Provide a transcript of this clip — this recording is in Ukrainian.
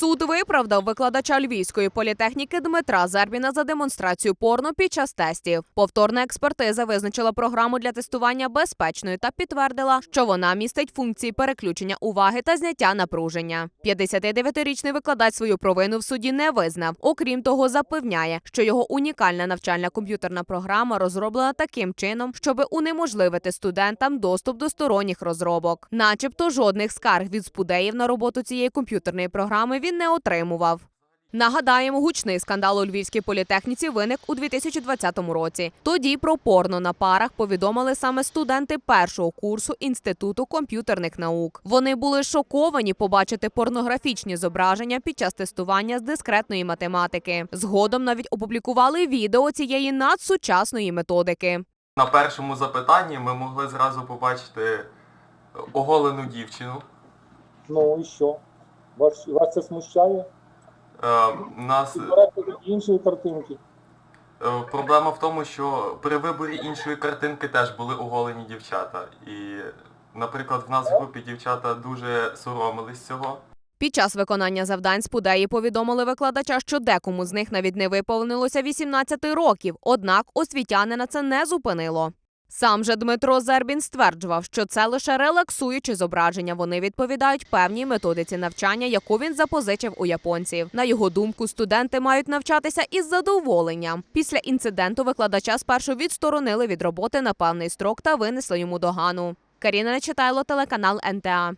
Суд виправдав викладача львівської політехніки Дмитра Зербіна за демонстрацію порно під час тестів. Повторна експертиза визначила програму для тестування безпечною та підтвердила, що вона містить функції переключення уваги та зняття напруження. 59-річний викладач свою провину в суді не визнав. Окрім того, запевняє, що його унікальна навчальна комп'ютерна програма розроблена таким чином, щоб унеможливити студентам доступ до сторонніх розробок. Начебто жодних скарг від спудеїв на роботу цієї комп'ютерної програми він не отримував. Нагадаємо, гучний скандал у львівській політехніці виник у 2020 році. Тоді про порно на парах повідомили саме студенти першого курсу інституту комп'ютерних наук. Вони були шоковані побачити порнографічні зображення під час тестування з дискретної математики. Згодом навіть опублікували відео цієї надсучасної методики. На першому запитанні ми могли зразу побачити оголену дівчину. Ну і що? Вас, вас це смущає? Е, нас іншої картинки. е, проблема в тому, що при виборі іншої картинки теж були оголені дівчата. І, наприклад, в нас в групі дівчата дуже соромились цього. Під час виконання завдань спудеї повідомили викладача, що декому з них навіть не виповнилося 18 років, однак освітянина це не зупинило. Сам же Дмитро Зербін стверджував, що це лише релаксуючі зображення. Вони відповідають певній методиці навчання, яку він запозичив у японців. На його думку, студенти мають навчатися із задоволенням. Після інциденту викладача спершу відсторонили від роботи на певний строк та винесли йому догану. Каріна Нечитайло, телеканал НТА.